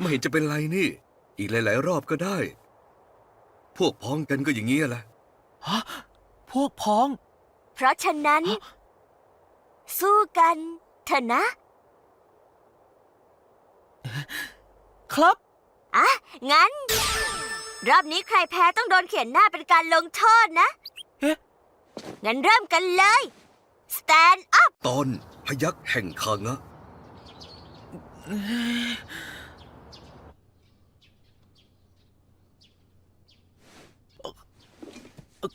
ไม่เห็นจะเป็นไรนี่ อีกหลาย ๆ รอบก็ได้ พวกพ้องกันก็อย่างนี้แหละ ฮะพวกพ้อง เพราะฉะนั้นฮะสู้กันเถอะนะ ครับ อะ งั้น รอบนี้ใครแพ้ต้องโดนเขียนหน้าเป็นการลงโทษนะเอ๊ะ งั้นเริ่มกันเลย stand up ตอนพยักแห่งคางะ โอ้โอ้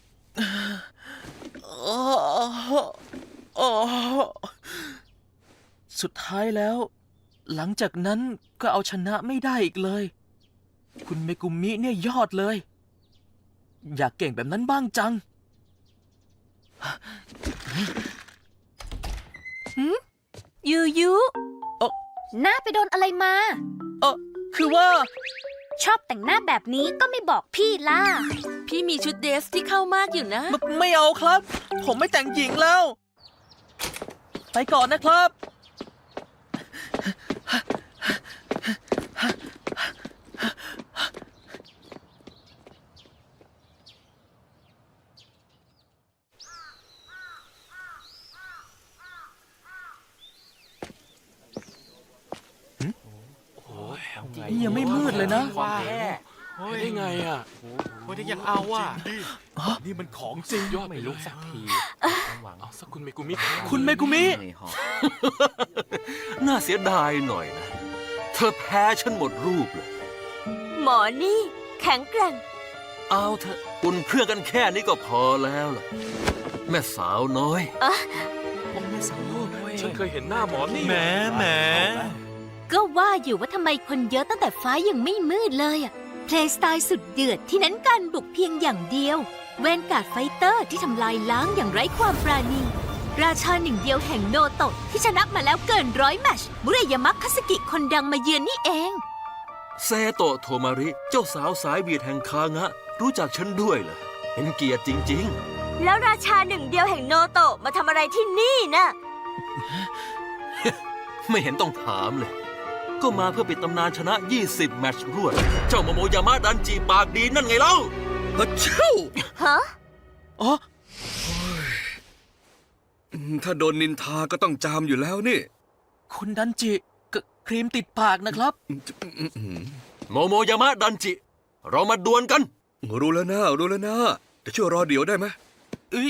สุดท้ายแล้ว หลังจากนั้นก็เอาชนะไม่ได้อีกเลย คุณเมกุมิเนี่ยยอดเลย อยากเก่งแบบนั้นบ้างจังยูยูเอ่อหน้าไปโดนอะไรมา เออคือว่า ชอบแต่งหน้าแบบนี้ก็ไม่บอกพี่ล่ะ พี่มีชุดเดรสที่เข้ามากอยู่นะ ไม่ไม่เอาครับ ผมไม่แต่งหญิงแล้ว ไปก่อนนะครับ นี่ยังไม่มืดเลยนะว่าเฮ้ยได้ไงอะเฮ้ยได้ยังเอาอะนี่มันของจริงยอดไม่ลุกสักทีเอาสักคุณเมกุมิคุณเมกุมิน่าเสียดายหน่อยนะ เธอแพ้ฉันหมดรูปเลย หมอนี่ แข็งแกร่ง เอาเถอะอุ่นเครื่องกันแค่นี้ก็พอแล้วล่ะ แม่สาวน้อย ฉันเคยเห็นหน้าหมอนี่แหมแหม ก็ว่าอยู่ว่าทำไมคนเยอะตั้งแต่ฟ้ายังไม่มืดเลยอะเพลย์สไตล์สุดเดือดที่เน้นการบุกเพียงอย่างเดียวเวนการ์ดไฟเตอร์ที่ทำลายล้างอย่างไร้ความปราณี ราชาหนึ่งเดียวแห่งโนโตะที่ชนะมาแล้วเกินร้อยแมตช์มุเรยามะคาสกิคนดังมาเยือนนี่เอง เซโตะโทมาริ เจ้าสาวสายเบียดแห่งคางะ รู้จักฉันด้วยเหรอเป็นเกียรติจริง แล้วราชาหนึ่งเดียวแห่งโนโตะมาทำอะไรที่นี่นะ ๆ ไม่เห็นต้องถามเลย ก็มาเพื่อปิดตำนานชนะ 20 แมตช์รวด เจ้าโมโมยามะดันจีปากดีนั่นไงเล่าอะเช่าฮะอ๋ออืมถ้าโดนนินทาก็ต้องจามอยู่แล้วนี่ คุณดันจิกครีมติดปากนะครับ โมโมยามะดันจิ เรามาดวลกัน รู้แล้วนะรู้แล้วนะแต่ช่วยรอเดี๋ยวได้ไหมเอ้ย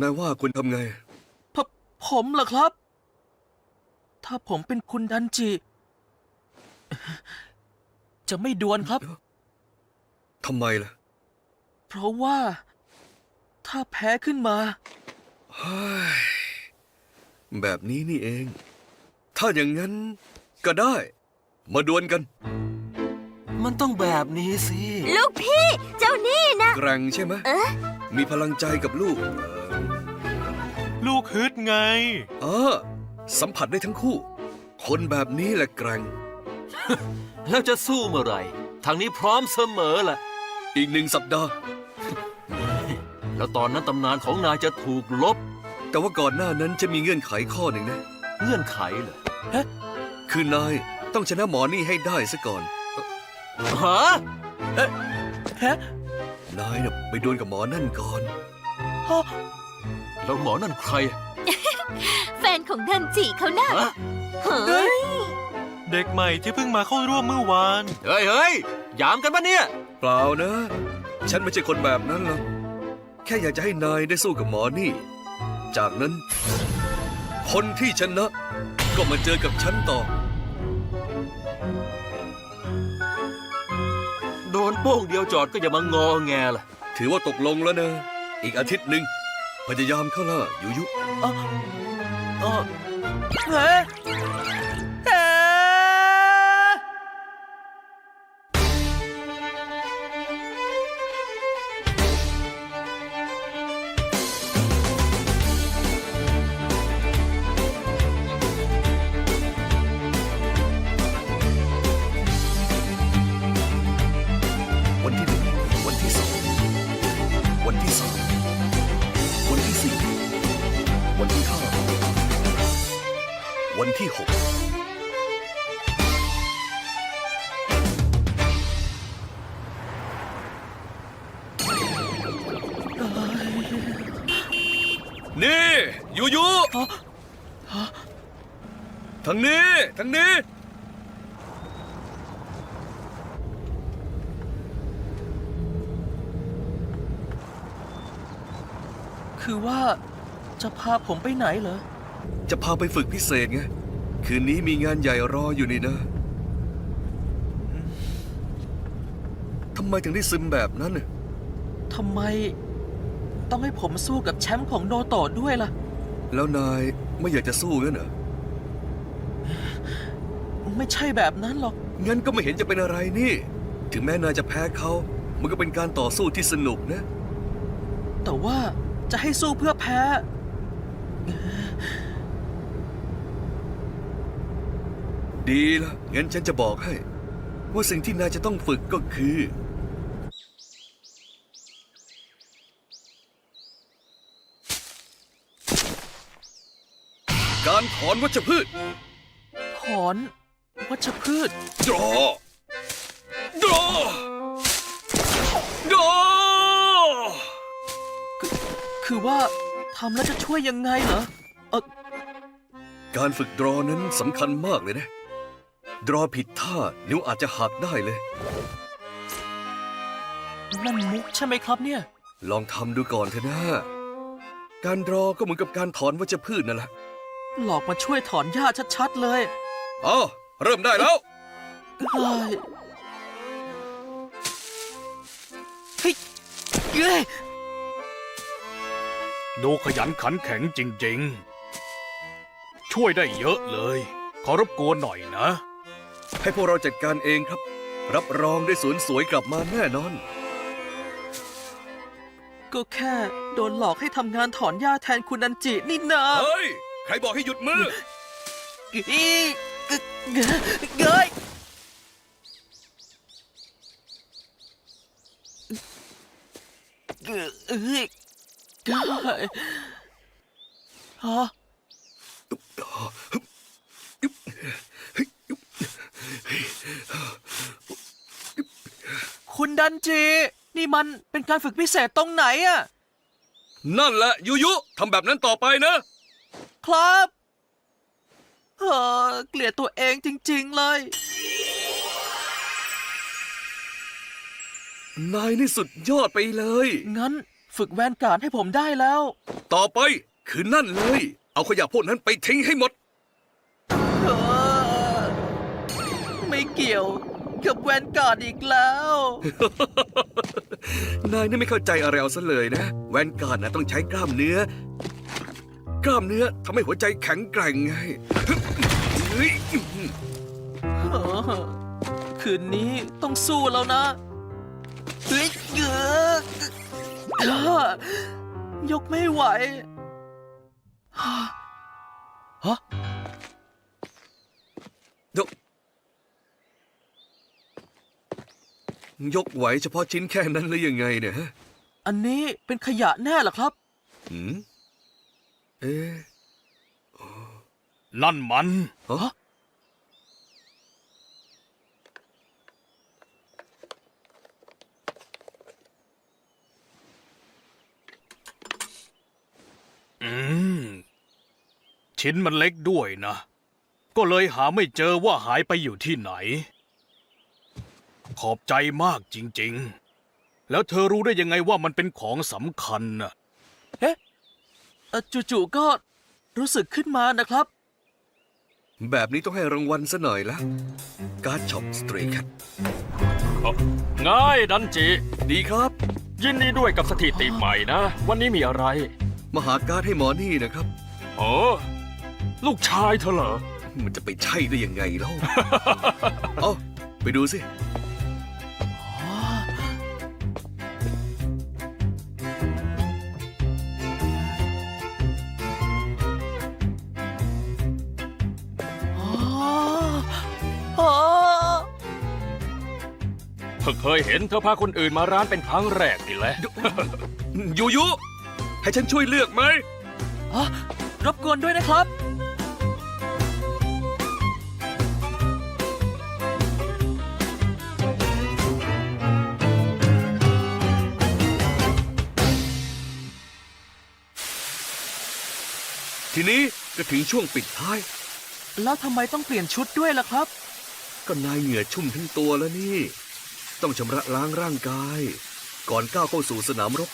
นายว่าคุณทำไงผผมเหรอครับ ถ้าผมเป็นคุณดันจิ จะไม่ดวลครับ ทำไมล่ะ เพราะว่า ถ้าแพ้ขึ้นมา เฮ้ย แบบนี้นี่เอง ถ้าอย่างนั้นก็ได้ มาดวลกัน มันต้องแบบนี้สิ ลูกพี่เจ้านี่นะ แกร่งใช่ไหม เอ๊ะ มีพลังใจกับลูกลูกฮึดไง เออสัมผัสได้ทั้งคู่ คนแบบนี้แหละแกร่ง แล้วจะสู้เมื่อไหร่ ทางนี้พร้อมเสมอแหละ อีกหนึ่งสัปดาห์ แล้วตอนนั้นตำนานของนายจะถูกลบ แต่ว่าก่อนหน้านั้นจะมีเงื่อนไขข้อหนึ่งนะ เงื่อนไขเหรอคือนายต้องชนะหมอนี่ให้ได้ซะก่อน ฮะแฮะนายน่ะไปดวลกับหมอนั่นก่อนฮะแล้วหมอนั่นใคร แฟนของดันจิเขาน่ะฮะ เฮ้ย เด็กใหม่ที่เพิ่งมาเข้าร่วมเมื่อวาน เฮ้ยเฮ้ยยามกันปะเนี่ย เปล่านะ ฉันไม่ใช่คนแบบนั้นหรอก แค่อยากจะให้นายได้สู้กับหมอนี่ จากนั้น คนที่ชนะ ก็มาเจอกับฉันต่อ โดนโป้งเดียวจอดก็อย่ามางอแงล่ะ ถือว่าตกลงแล้วนะ อีกอาทิตย์หนึ่งพยายามเข้าล่ะยุยุ เออเออเฮ้เฮ้ ทางนี้ คือว่าจะพาผมไปไหนเหรอ จะพาไปฝึกพิเศษไง คืนนี้มีงานใหญ่รออยู่นี่นะทำไมถึงได้ซึมแบบนั้นน่ะทำไม ต้องให้ผมสู้กับแชมป์ของโนโตะด้วยล่ะ แล้วนายไม่อยากจะสู้งั้นเหรอ ไม่ใช่แบบนั้นหรอก งั้นก็ไม่เห็นจะเป็นอะไรนี่ ถึงแม้นายจะแพ้เขา มันก็เป็นการต่อสู้ที่สนุกนะ แต่ว่าจะให้สู้เพื่อแพ้ ดีละงั้นฉันจะบอกให้ ว่าสิ่งที่นายจะต้องฝึกก็คือ การถอนวัชพืช ถอน วัชพืช draw draw draw คือว่าทำแล้วจะช่วยยังไงเหรอเออการฝึก draw นั้นสำคัญมากเลยนะ draw ผิดท่านิ้วอาจจะหักได้เลย นั่นมุกใช่ไหมครับเนี่ย ลองทำดูก่อนเถอะนะ การ draw ก็เหมือนกับการถอนวัชพืชนั่นแหละ หลอกมาช่วยถอนหญ้าชัดๆเลย อ๋อ เริ่มได้แล้วเฮ้ยเฮ้ยเฮ้ยดูขยันขันแข็งจริงๆ ช่วยได้เยอะเลย ขอรบกวนหน่อยนะ ให้พวกเราจัดการเองครับ รับรองได้สวนสวยกลับมาแน่นอน ก็แค่โดนหลอกให้ทำงานถอนหญ้าแทนคุณนันจินี่นาเฮ้ย ใครบอกให้หยุดมือ อีกึก เกยเอ้ยเอ้ยฮะคุณดันจี นี่มันเป็นการฝึกพิเศษตรงไหนอะนั่นแหละ ยุยุทำแบบนั้นต่อไปนะ ครับ เออเกลียดตัวเองจริง ๆ เลย นายนี่สุดยอดไปเลย งั้นฝึกแวนการ์ดให้ผมได้แล้ว ต่อไปคือนั่นเลย เอาขยะพวกนั้นไปทิ้งให้หมด เออไม่เกี่ยวกับแวนการ์ดอีกแล้ว นายนี่ไม่เข้าใจอะไรเอาซะเลยนะ แวนการ์ดนะต้องใช้กล้ามเนื้อ กล้ามเนื้อทำให้หัวใจแข็งแกร่งไง เฮ้ยเออคืนนี้ต้องสู้แล้วนะเฮ้ยเกือกเอ้อยกไม่ไหวฮะฮะยกยกไหวเฉพาะชิ้นแค่นั้นหรือยังไงเนี่ยฮะอันนี้เป็นขยะแน่เหรอครับหืม เอ๊ะ นั่นมันฮะอืม ชิ้นมันเล็กด้วยนะ ก็เลยหาไม่เจอว่าหายไปอยู่ที่ไหน ขอบใจมากจริง ๆ แล้วเธอรู้ได้ยังไงว่ามันเป็นของสำคัญน่ะเอ๊ะเอ่อจู่ๆก็รู้สึกขึ้นมานะครับ แบบนี้ต้องให้รางวัลซะหน่อยละการ์ดช็อปสตรีแคทง่ายดันจิ ดีครับ ยินดีด้วยกับสถิติใหม่นะ วันนี้มีอะไร มาหาการ์ดให้หมอนี่นะครับ โอ้ลูกชายเธอเหรอ มันจะไปใช่ได้ยังไงเล่า เอาไปดูสิ ยเห็นเธอพาคนอื่นมาร้านเป็นครั้งแรกนี่แหละ ยูยุ ให้ฉันช่วยเลือกไหม อ๋อรบกวนด้วยนะครับ ทีนี้ก็ถึงช่วงปิดท้าย แล้วทำไมต้องเปลี่ยนชุดด้วยล่ะครับ ก็นายเหงื่อชุ่มทั้งตัวแล้วนี่ ต้องชำระล้างร่างกาย ก่อนก้าวเข้าสู่สนามรบ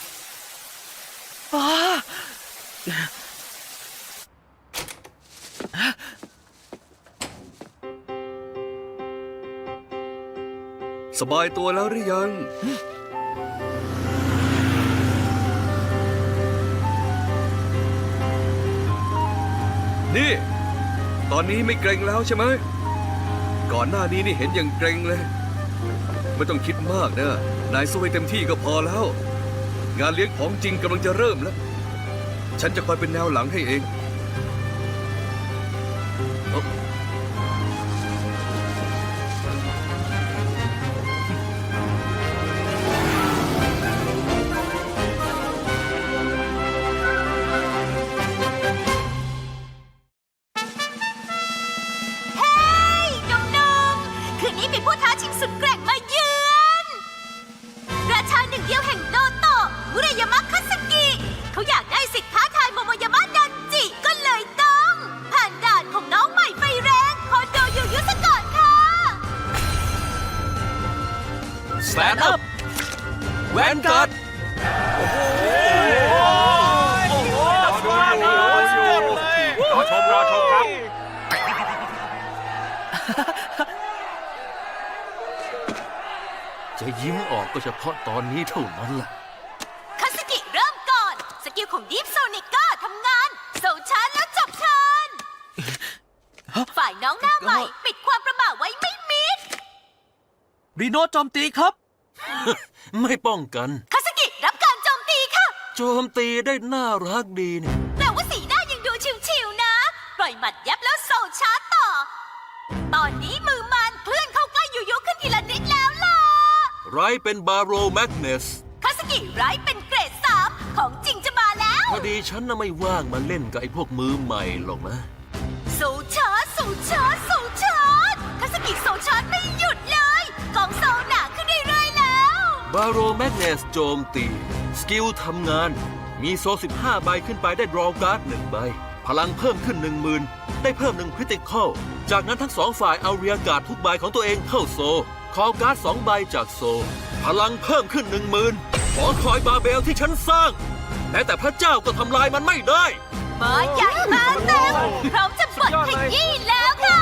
อ้าสบายตัวแล้วหรือยัง นี่ ตอนนี้ไม่เกรงแล้วใช่ไหม ก่อนหน้านี้นี่เห็นอย่างเกรงเลย ไม่ต้องคิดมากนะ นายสู้ให้เต็มที่ก็พอแล้ว งานเลี้ยงของจริงกำลังจะเริ่มแล้ว ฉันจะคอยเป็นแนวหลังให้เอง Stand up แวนการ์ดรอชมรอชมครับ จะยิ้มออกก็เฉพาะตอนนี้เท่านั้นแหละ คาสกิเริ่มก่อน สกิลของดีฟโซนิก้าทำงานโซชาร์จแล้วจบเทิร์นฝ่ายน้องหน้าใหม่ ปิดความประมาทไว้ไม่มิด รีโนโจมตีครับ ไม่ป้องกัน คาสกิรับการโจมตีค่ะ โจมตีได้น่ารักดีนี่แต่ว่าสีหน้ายังดูชิวๆนะ ปล่อยหมัดยับแล้วโซชาร์จต่อ ตอนนี้มือมันเคลื่อนเข้าใกล้ยูยุขึ้นทีละนิดแล้วล่ะ ไรเป็นบาโรแมกเนสคาสกิไร้เป็นเกรดสามของจริงจะมาแล้ว พอดีฉันน่ะไม่ว่างมาเล่นกับไอ้พวกมือใหม่หรอกนะ บาโรแมกเนสโจมตี สกิลทำงาน มีโซ 15 ใบขึ้นไปได้ดรอการ์ดหนึ่งใบ พลังเพิ่มขึ้น 10,000 ได้เพิ่มหนึ่งคริติคอลจากนั้นทั้งสองฝ่ายเอาเรียการ์ดทุกใบของตัวเองเข้าโซ คอการ์ดสองใบจากโซ พลังเพิ่มขึ้น 10,000 ขอคอยบาเบลที่ฉันสร้างแม้แต่พระเจ้าก็ทำลายมันไม่ได้มาใหญ่มาเต็มพร้อมจะเปิดขยี้แล้วค่ะ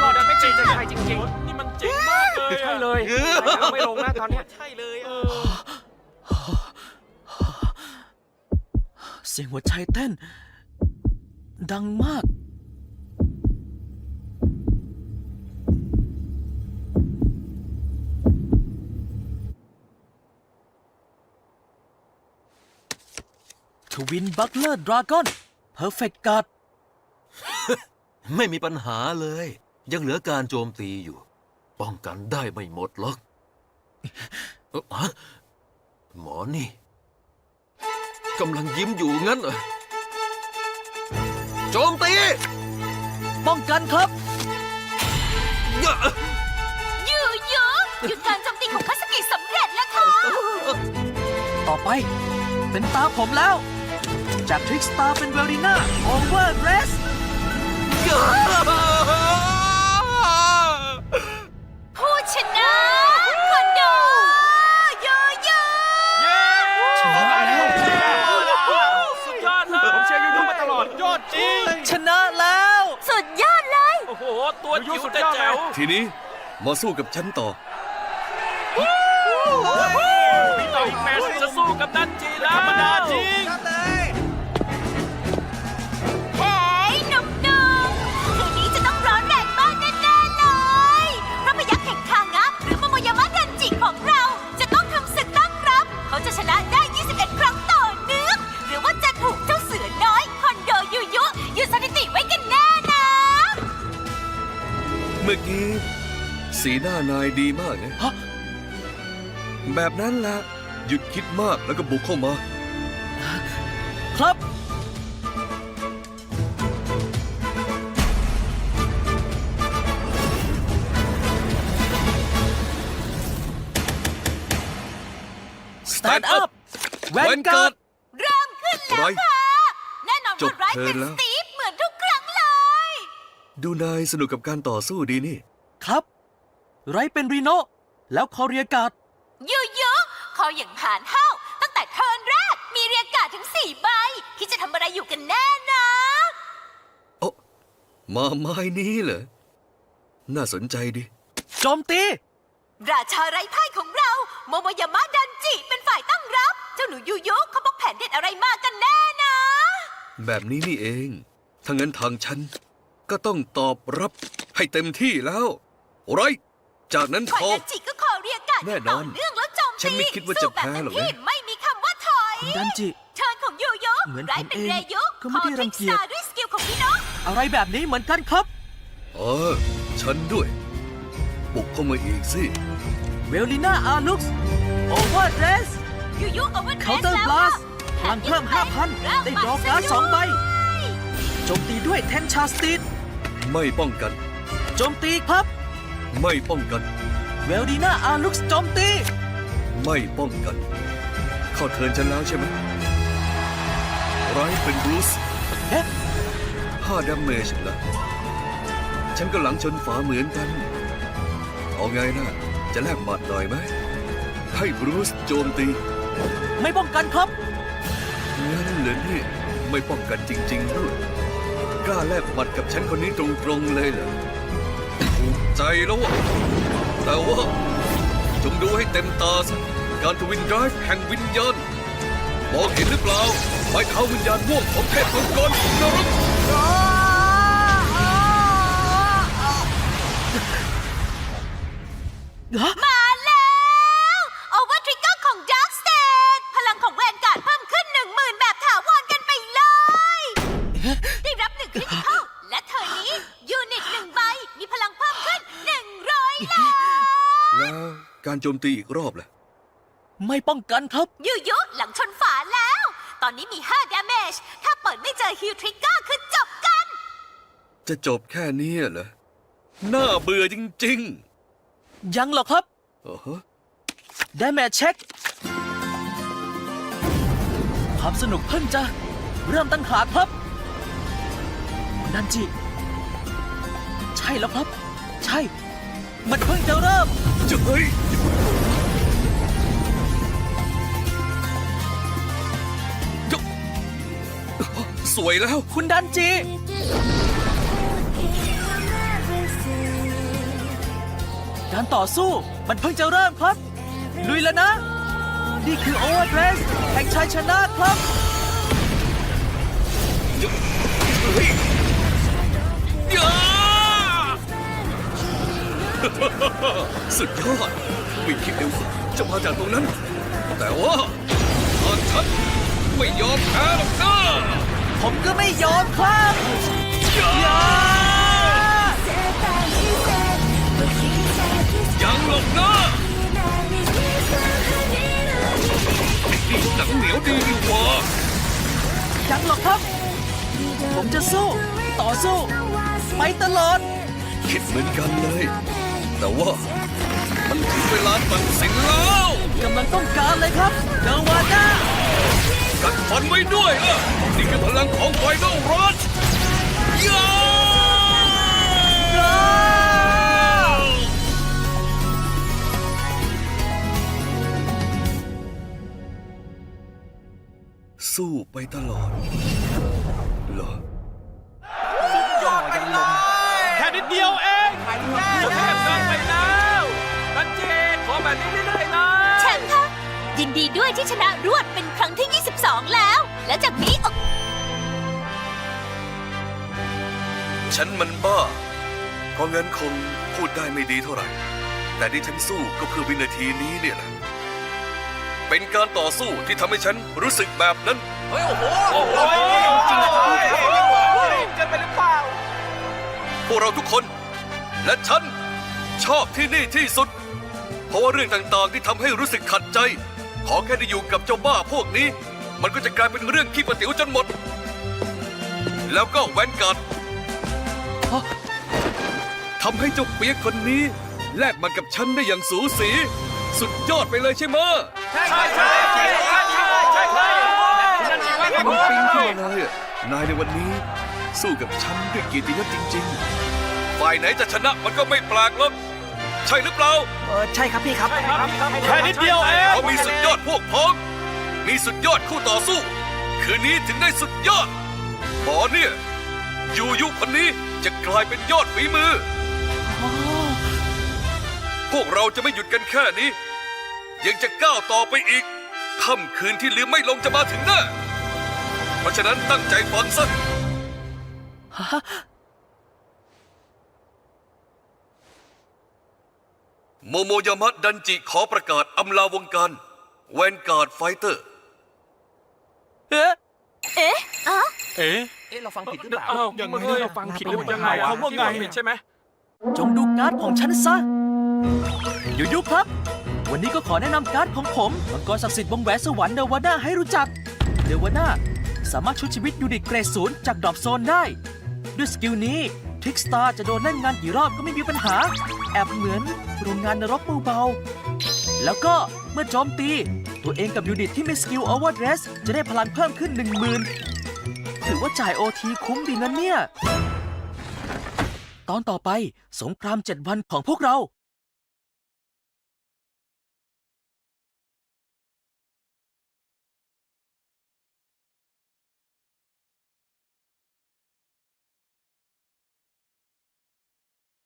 ยอดไม่จริงจะใช่จริงๆ นี่มันเจ๋งมาก เลยใช่เลยไม่ลงนะตอนเนี้ยเสียงหัวใจเต้น ดังมาก ทวินบัคเลอร์ดราก้อนเพอร์เฟกต์การ์ดไม่มีปัญหาเลย ยังเหลือการโจมตีอยู่ ป้องกันได้ไม่หมดหรอกเอ้อฮะหมอนี่กำลังยิ้มอยู่งั้นเหรอโจมตี ป้องกันครับอย่ายูยูหยุดการโจมตีของคาสกิสำเร็จแล้วค่ะ ต่อไป เป็นตาผมแล้ว จากทริกสตาร์เป็นเวล i ีน่าโอเวอร์เรส ตัวจิ๋วแต่แจ๋วทีนี้มาสู้กับฉันต่อมีต่ออีกแมตช์จะสู้กับดันจีแล้วธรรมดาจริง เมื่อกี้ สีหน้านายดีมากนะ ฮะ แบบนั้นแหละหยุดคิดมากแล้วก็บุกเข้ามา ครับ Stand up แวนการ์ด เริ่มขึ้นแล้วไรค่ะ แน่นอนจว่าบไรเทิร์เป็นนแล้ว สตีฟเหมือน ดูนายสนุกกับการต่อสู้ดีนี่ ครับ ไรเป็นรีโนแล้วคอเรียการ์ดยูยูคออย่างหานห้าวตั้งแต่เทิร์นแรก มีเรียกการ์ดถึงสี่ใบคิดจะทำอะไรอยู่กันแน่นะโอ้มาไม้นี้เหรอ น่าสนใจดีโจมตี ราชาไร้พ่ายของเรา โมโมยามะดันจิ เป็นฝ่ายตั้งรับ เจ้าหนูยูยูเขาบอกแผนเด็ดอะไรมากันแน่นะ แบบนี้นี่เอง ถ้างั้นทางฉัน ก็ต้องตอบรับให้เต็มที่แล้วไรจากนั้นฝ่ายพอดันจิก็ขอเรียกการ์ดแน่นต่ออนเนื่องแล้วโจมตีฉันไม่คิดว่าจะแพ้หรอกนะ สู้แบบเต็มที่ไม่มีคำว่าถอยคุณดันจิเทิร์นของยูยูเหมือนไรผมเป็นเองเรยุก็ไม่ได้รังเกียจ ขอทริกสตาร์ด้วยสกิลของพี่น้องอะไรแบบนี้เหมือนกันครับ เออฉันด้วย บุกเข้ามาอีกสิ เวลลิน่าอาลุกส์โอเวอร์เดรสยูยูโอเวอร์เดรเคาน์สเตอร์แล้วบลัค่ะสพลังเพิ่ม 5,000 ได้ดรอการ์ดสองใบโจมตีด้วยเทนชาสตีด ไม่ป้องกัน โจมตีครับ ไม่ป้องกัน เวลลิน่าอาลุกส์โจมตี ไม่ป้องกัน เข้าเทิร์นฉันแล้วใช่ไหมไรเป็นบรูซเอ๊ะห้าดาเมจละฉันก็หลังชนฝาเหมือนกัน เอาไงนะ จะแลกหมัดหน่อยไหม ให้บรูซโจมตี ไม่ป้องกันครับงั้นเหรอเนี่ยไม่ป้องกันจริงๆด้วย กล้าแลกหมัดกับฉันคนนี้ตรงๆเลยเหรอถูกใจแล้วอะแต่ว่าจงดูให้เต็มตาซะการทวินไดรฟ์แห่งวิญญาณมองเห็นหรือเปล่าไม้เท้าวิญญาณม่วงของเทพมังกรนรกมา มตีอีกรอบล่ะ ไม่ป้องกันครับ ยูยุหลังชนฝาแล้ว ตอนนี้มี5 damage ถ้าเปิดไม่เจอฮิลทริกเกอร์คือจบกัน จะจบแค่นี้เหรอ น่าเบื่อจริงยังเหรอครับ ๆโอ้โหได้แมทเช็ค ความสนุกเพิ่งจะ เริ่มตั้งขาครับคุณดันจิ ใช่แล้วครับ ใช่ มันเพิ่งจะเริ่มจะเฮ้ย สวยแล้ว คุณดันจิการต่อสู้มันเพิ่งจะเริ่มครับ ลุยแล้วนะ นี่คือโอเวอร์เดรสแห่งชัยชนะครับ เฮ้ยยา สุดยอดไม่คิดเลยว่าจะมาจากตรงนั้น แต่ว่าทางฉันไม่ยอมแพ้หรอกนะ ผมก็ไม่ยอมครับยายังหรอกนะนี่หนังเหนียวดีดีกว่ายังหรอกครับ ผมจะสู้ ต่อสู้ ไปตลอด คิดเหมือนกันเลย แต่ว่า มันถึงเวลาตัดสินแล้วกำลังต้องการเลยครับเดวาน่า กัดฟันไว้ด้วยนะนี่คือพลังของไฟนอลรัชยาสู้ไปตลอดเหรอแค่นิดเดียวเองสุดเทพเกินไปแล้วดันเจขอแบบนี้ไม่ได้นะแชมป์คะ ยินดีด้วยที่ชนะรวดเป็นครั้งที่ 22 แล้ว และจากนี้ออกฉันมันบ้า เพราะงั้นคงพูดได้ไม่ดีเท่าไหร่ แต่ที่ฉันสู้ก็เพื่อวินาทีนี้เนี่ยแหละเป็นการต่อสู้ที่ทำให้ฉันรู้สึกแบบนั้นโอ้โหจริงเหรอเกินไปหรือเปล่า พวกเราทุกคน และฉัน ชอบที่นี่ที่สุด เพราะว่าเรื่องต่างๆที่ทำให้รู้สึกขัดใจ ขอแค่ได้อยู่กับเจ้าบ้าพวกนี้ มันก็จะกลายเป็นเรื่องขี้ประติ๋วจนหมด แล้วก็แวนการ์ดทำให้เจ้าเปียกคนนี้ แลกมันกับฉันได้อย่างสูสี สุดยอดไปเลยใช่ไหมะ ใช่ใช่ใช่ใช่ใช่ใช่ใช่นั่นจริงว่าไงมันปิ๊งขึ้นมาเลยอะนายในวันนี้ สู้กับฉันด้วยเกียรติยศจริง ๆ ฝ่ายไหนจะชนะมันก็ไม่แปลกหรอก ใช่หรือเปล่าเออใช่ครับพี่ครับ แค่นิดเดียวเองเขามีสุดยอดพวกพ้อง มีสุดยอดคู่ต่อสู้ คืนนี้ถึงได้สุดยอดหมอเนี่ย อยู่ยุคคนนี้จะกลายเป็นยอดฝีมือ พวกเราจะไม่หยุดกันแค่นี้ ยังจะก้าวต่อไปอีกค่ำคืนที่ลืมไม่ลงจะมาถึงแน่เพราะฉะนั้นตั้งใจฟังซะ โมโมยามะดันจิขอประกาศอำลาวงการแวนการ์ดไฟเตอร์ เอ๊ะ เอ๊ะเอ๊ะเราฟังผิดหรือเปล่ายังไงเราฟังผิดหรือยังไงคำว่าไงผิดใช่ไหมจงดูการ์ดของฉันซะยูยุครับ วันนี้ก็ขอแนะนำการ์ดของผมมังกรศักดิ์สิทธิ์วงแหวนสวรรค์เดวาน่าให้รู้จักเดวาน่าสามารถชุดชีวิตยูนิตเกรดศูนย์จากดรอปโซนได้ ด้วยสกิลนี้ ทิกสตาร์จะโดนเล่นงานกี่รอบก็ไม่มีปัญหา แอบเหมือนโรงงานนรกเบาๆ แล้วก็เมื่อโจมตี ตัวเองกับยูนิตที่มีสกิลโอเวอร์เดรสจะได้พลังเพิ่มขึ้น 10,000 ถือว่าจ่ายโอทีคุ้มดีนะเนี่ย ตอนต่อไปสงครามเจ็ดวันของพวกเรา